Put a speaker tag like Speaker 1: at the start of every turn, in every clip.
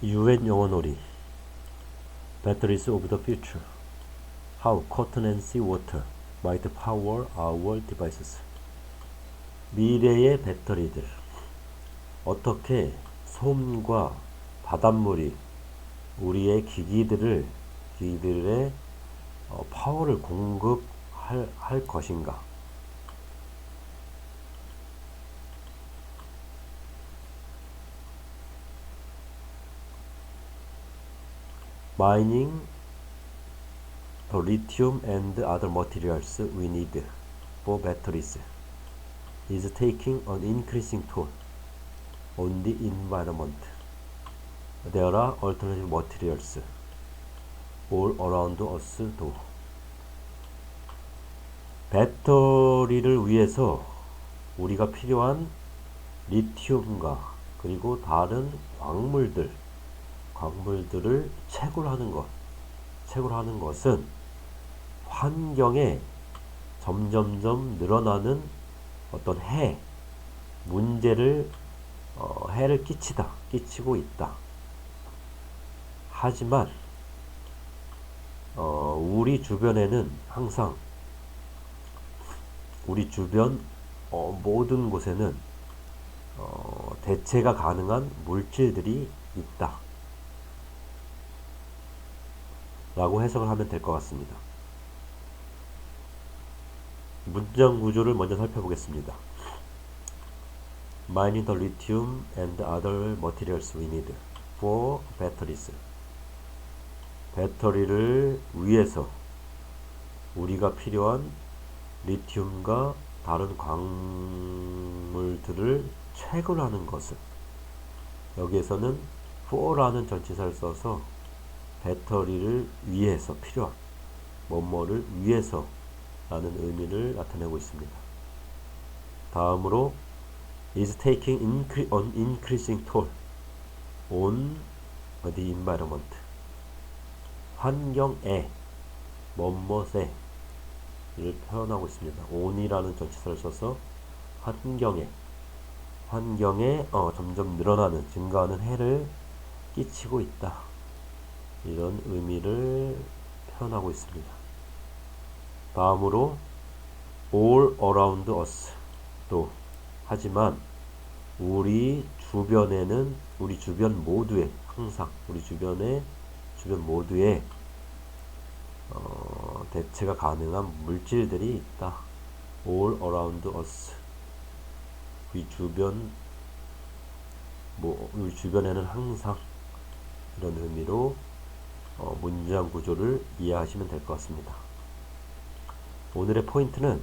Speaker 1: UN 영어놀이 Batteries of the Future How Cotton and Seawater Might Power Our Devices 미래의 배터리들 어떻게 솜과 바닷물이 우리의 기기들을 기기들의 어, 파워를 공급할 할 것인가 mining lithium and other materials we need for batteries is taking an increasing toll on the environment. There are alternative materials all around us though. 배터리를 위해서 우리가 필요한 리튬과 그리고 다른 광물들 광물들을 채굴하는 것, 채굴하는 것은 환경에 점점점 늘어나는 어떤 해, 문제를 어, 해를 끼치다, 끼치고 있다. 하지만 어, 우리 주변에는 항상 우리 주변 어, 모든 곳에는 어, 대체가 가능한 물질들이 있다. 라고 해석을 하면 될 것 같습니다. 문장 구조를 먼저 살펴보겠습니다. Mining the lithium and other materials we need for batteries. 배터리를 위해서 우리가 필요한 리튬과 다른 광물들을 채굴하는 것은 여기에서는 for라는 전치사를 써서 배터리를 위해서 필요한 뭐뭐를 위해서 라는 의미를 나타내고 있습니다. 다음으로 is taking incre an increasing toll on the environment 환경에 뭐뭐에 를 표현하고 있습니다. on이라는 전치사를 써서 환경에 환경에 어, 점점 늘어나는 증가하는 해를 끼치고 있다. 이런 의미를 표현하고 있습니다. 다음으로 all around us 또 하지만 우리 주변에는 우리 주변 모두에 항상 우리 주변에 주변 모두에 어, 대체가 가능한 물질들이 있다. all around us 우리 주변 뭐 우리 주변에는 항상 이런 의미로 어, 문장 구조를 이해하시면 될 것 같습니다. 오늘의 포인트는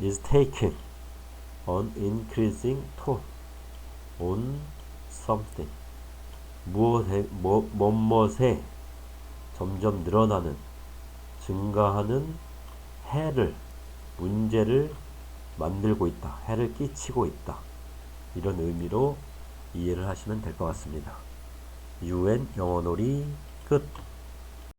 Speaker 1: is taking an increasing toll on something 무엇에 뭐, 뭐뭇에 점점 늘어나는 증가하는 해를 문제를 만들고 있다. 해를 끼치고 있다. 이런 의미로 이해를 하시면 될 것 같습니다. UN 영어놀이 끝